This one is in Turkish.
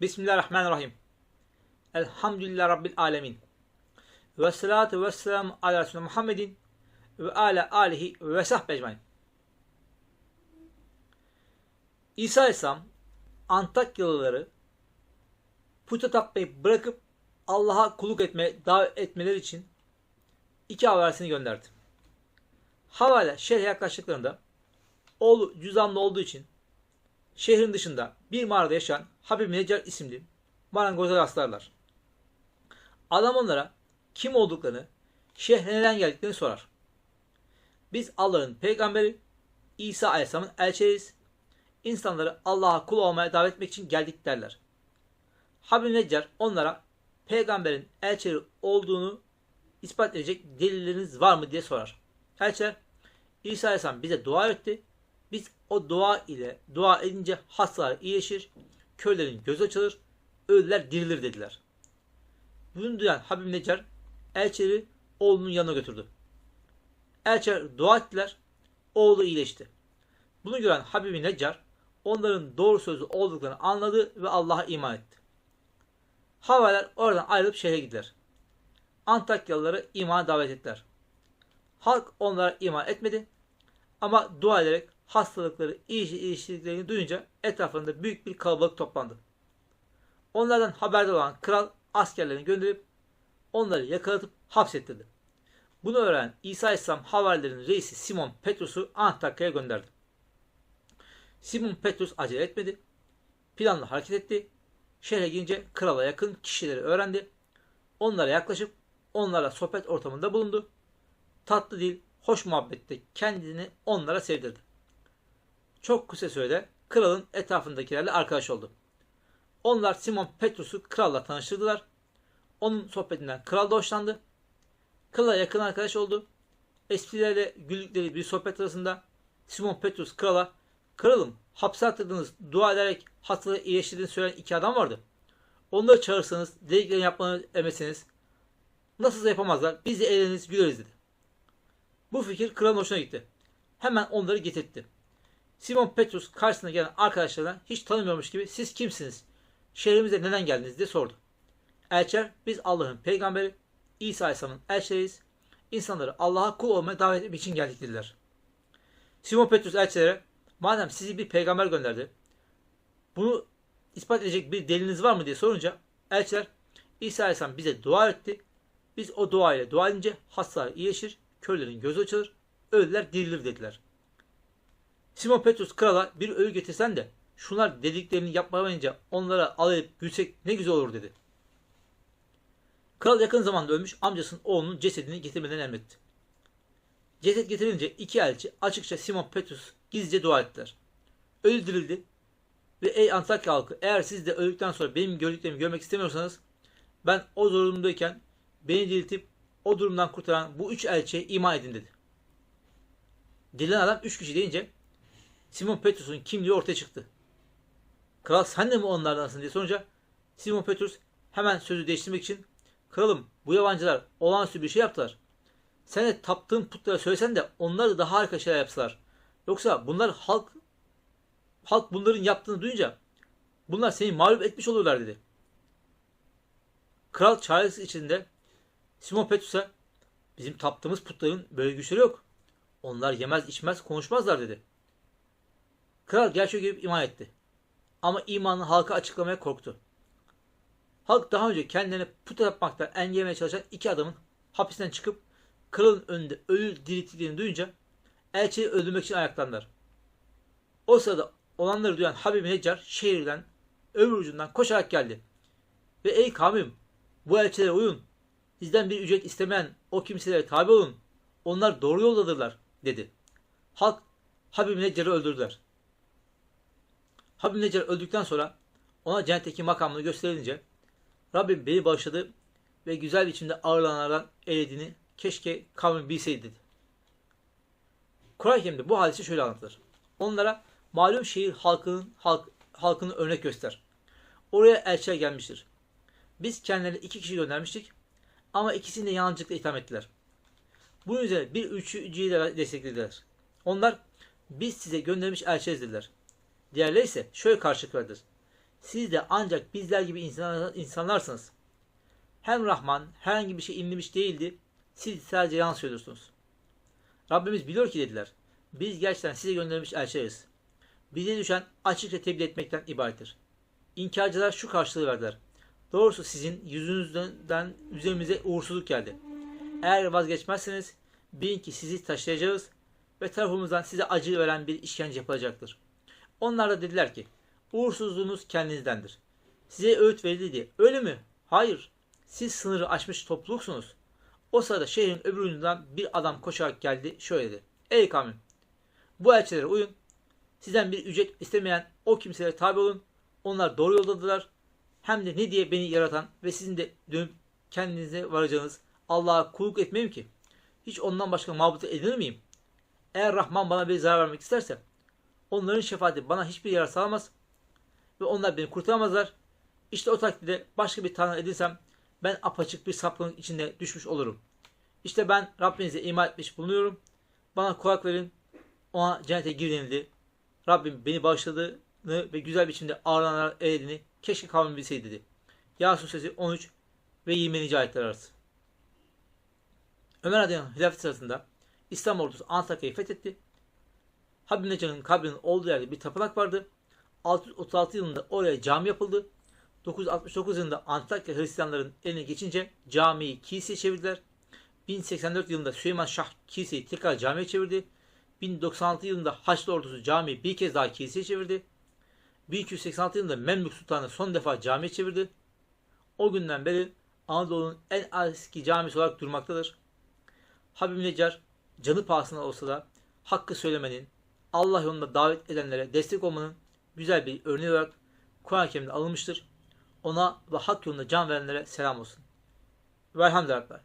Bismillahirrahmanirrahim. Elhamdülillah Rabbil alemin. Ve salatu ve selamu ala Resulü Muhammedin ve ala alihi ve sahbe ecmain. İsa Aleyhisselam Antakyalıları puta tapmayı bırakıp Allah'a kulluk etmeye davet etmeleri için iki havarisini gönderdi. Havale şehre yaklaştıklarında oğlu cüzamlı olduğu için şehrin dışında bir mağarada yaşayan Habib Necar isimli marangoza rastlarlar. Adam onlara kim olduklarını, şehre neden geldiklerini sorar. Biz Allah'ın peygamberi İsa Aleyhisselam'ın elçileriyiz. İnsanları Allah'a kul olmaya davet etmek için geldik derler. Habib Necar onlara peygamberin elçileri olduğunu ispat edecek delilleriniz var mı diye sorar. Elçiler İsa Aleyhisselam bize dua etti. Biz o dua ile dua edince hastalar iyileşir, köylerin gözü açılır, ölüler dirilir dediler. Bunu duyan Habib Necar elçileri oğlunun yanına götürdü. Elçiler dua ettiler, oğlu iyileşti. Bunu gören Habib Necar onların doğru sözlü olduklarını anladı ve Allah'a iman etti. Havalar oradan ayrılıp şehre gittiler. Antakyalıları imana davet ettiler. Halk onlara iman etmedi ama dua ederek hastalıkları iyileştirdiklerini duyunca etrafında büyük bir kalabalık toplandı. Onlardan haberdar olan kral askerlerini gönderip onları yakalatıp hapsettirdi. Bunu öğrenen İsa Aleyhisselam havarilerin reisi Simon Petrus'u Antakya'ya gönderdi. Simon Petrus acele etmedi. Planlı hareket etti. Şehre girince krala yakın kişileri öğrendi. Onlara yaklaşıp onlara sohbet ortamında bulundu. Tatlı dil, hoş muhabbette kendini onlara sevdirdi. Çok kısa sürede kralın etrafındakilerle arkadaş oldu. Onlar Simon Petrus'u kralla tanıştırdılar. Onun sohbetinden kral da hoşlandı. Krala yakın arkadaş oldu. Esprilerle güldükleri bir sohbet arasında Simon Petrus krala Kralım hapse attırdığınız dua ederek hastalığı iyileştirdiğini söyleyen iki adam vardı. Onları çağırırsanız dediklerini yapmanı emeseniz nasılsa yapamazlar biz de eğleniriz güleriz dedi. Bu fikir kralın hoşuna gitti. Hemen onları getirtti. Simon Petrus karşısına gelen arkadaşlarına hiç tanımıyormuş gibi siz kimsiniz? Şehrimize neden geldiniz diye sordu. Elçer biz Allah'ın peygamberi İsa Aleyhisselam'ın elçileriyiz. İnsanları Allah'a kul olmaya davet etmek için geldik dediler. Simon Petrus elçilere madem sizi bir peygamber gönderdi bunu ispat edecek bir deliliniz var mı diye sorunca elçiler İsa Aleyhisselam bize dua etti. Biz o dua ile dua edince hastalar iyileşir, körlerin gözü açılır, ölüler dirilir dediler. Simon Petrus krala bir ölü getirsen de şunlar dediklerini yapmayınca onlara alayıp gülsek ne güzel olur dedi. Kral yakın zamanda ölmüş amcasının oğlunun cesedini getirmeden emretti. Ceset getirince iki elçi açıkça Simon Petrus gizlice dua ettiler. Ölü dirildi ve ey Antakya halkı eğer siz de öldükten sonra benim gördüklerimi görmek istemiyorsanız ben o durumdayken beni diriltip o durumdan kurtaran bu üç elçiye iman edin dedi. Dirilen adam üç kişi deyince Simon Petrus'un kimliği ortaya çıktı. Kral sen de mi onlardansın diye sorunca Simon Petrus hemen sözü değiştirmek için kralım bu yabancılar olağanüstü bir şey yaptılar. Sen de taptığın putlara söylesen de onlar da daha harika şeyler yapsalar. Yoksa bunlar halk halk bunların yaptığını duyunca bunlar seni mağlup etmiş olurlar dedi. Kral çaresiz içinde Simon Petrus'a bizim taptığımız putların böyle güçleri yok. Onlar yemez içmez konuşmazlar dedi. Kral gerçeği görüp iman etti. Ama imanını halka açıklamaya korktu. Halk daha önce kendilerine put yapmaktan engellemeye çalışan iki adamın hapisten çıkıp kralın önünde ölü dirilttiklerini duyunca elçiyi öldürmek için ayaklandılar. O sırada olanları duyan Habib Necar şehirden öbür ucundan koşarak geldi. Ve ey kavmim bu elçilere uyun. Sizden bir ücret istemeyen o kimselere tabi olun. Onlar doğru yoldadırlar dedi. Halk Habib Necar'ı öldürdüler. Habib Necar öldükten sonra ona cennetteki makamını gösterilince Rabbim beni bağışladı ve güzel biçimde ağırlananlardan elediğini keşke kavmin bilseydi dedi. Kur'an-ı Kerim'de bu hadisi şöyle anlatılır. Onlara malum şehir halkının halk, halkını örnek göster. Oraya elçiler gelmiştir. Biz kendilerine iki kişi göndermiştik ama ikisini de yalancılıkla itham ettiler. Bunun üzerine bir üçüncüyü de desteklediler. Onlar biz size göndermiş elçileriz dediler. Diğerleri ise şöyle karşılık verdiler. Siz de ancak bizler gibi insanlar, insanlarsınız. Hem Rahman herhangi bir şey inlemiş değildi. Siz sadece yalan söylüyorsunuz. Rabbimiz biliyor ki dediler. Biz gerçekten size gönderilmiş elçileriz. Bize düşen açıkça tebliğ etmekten ibarettir. İnkarcılar şu karşılığı verdiler. Doğrusu sizin yüzünüzden üzerimize uğursuzluk geldi. Eğer vazgeçmezseniz bilin ki sizi taşıyacağız ve tarafımızdan size acı veren bir işkence yapılacaktır. Onlar da dediler ki uğursuzluğunuz kendinizdendir. Size öğüt verildi. Öyle mi? Hayır. Siz sınırı aşmış topluluksunuz. O sırada şehrin öbür ucundan bir adam koşarak geldi. Şöyle dedi. Ey kavmim! Bu elçilere uyun. Sizden bir ücret istemeyen o kimselere tabi olun. Onlar doğru yoldadılar. Hem de ne diye beni yaratan ve sizin de dönüp kendinize varacağınız Allah'a kulluk etmeyeyim ki. Hiç ondan başka mabut edilir miyim? Eğer Rahman bana bir zarar vermek isterse onların şefaati bana hiçbir yarar sağlamaz ve onlar beni kurtaramazlar. İşte o takdirde başka bir tanrı edinsem ben apaçık bir sapkınlık içinde düşmüş olurum. İşte ben Rabbinize iman etmiş bulunuyorum. Bana kulak verin. Ona cennete gir denildi. Rabbim beni bağışladığını ve güzel biçimde ağırlanarak eylediğini keşke kavmim bilseydi dedi. Yasin Suresi 13 ve 20. ayetler arası. Ömer Adıyaman hilafet sırasında İslam ordusu Antakya'yı fethetti. Habib Necan'ın kabrinin olduğu yerde bir tapınak vardı. 636 yılında oraya cami yapıldı. 969 yılında Antakya Hristiyanların eline geçince camiyi kiliseye çevirdiler. 1084 yılında Süleyman Şah kiliseyi tekrar camiye çevirdi. 1096 yılında Haçlı ordusu camiyi bir kez daha kiliseye çevirdi. 1286 yılında Memlük Sultanı son defa camiye çevirdi. O günden beri Anadolu'nun en eski camisi olarak durmaktadır. Habib Necar canı pahasına olsa da hakkı söylemenin, Allah yolunda davet edenlere destek olmanın güzel bir örneği olarak Kur'an-ı Kerim'de alınmıştır. Ona ve hak yolunda can verenlere selam olsun. Velhamdülillah.